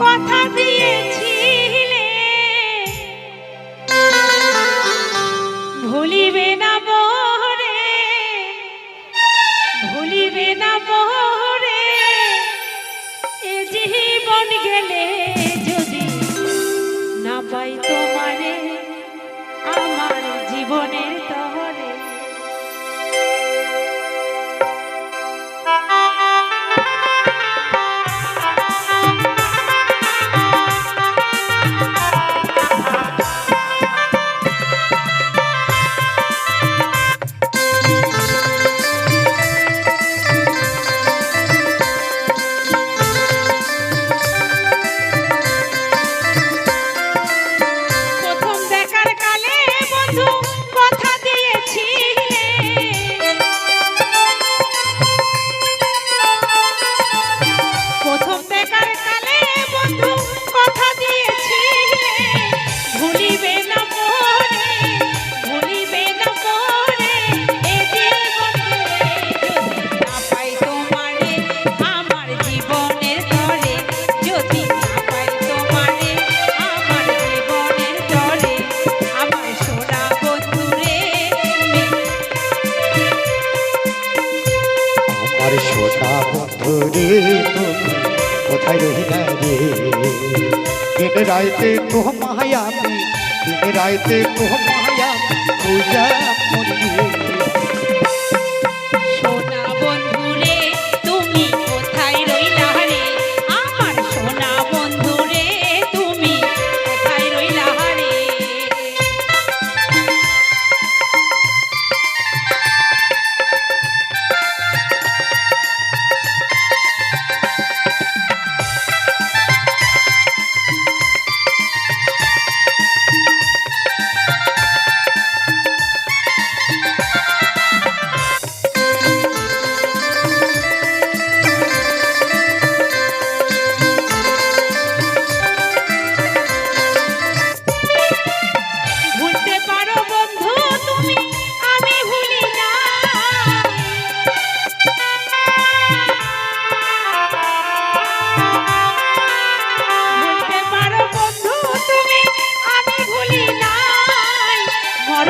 কথা আমার সোনা বন্ধু রে তুমি কোথায় রহিলা রে? দিন রাইতে তোহ মায়া দিন রাইতে তোহ মায়া পূজা মরিয়ে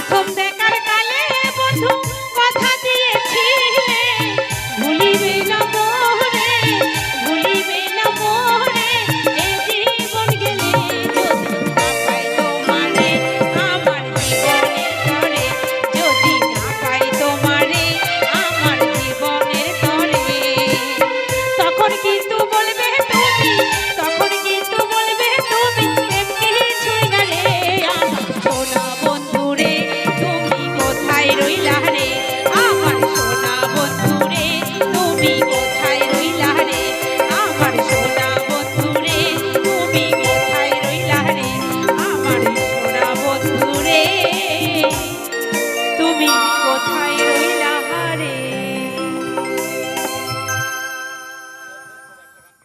প্রথম দেখার কালে বন্ধু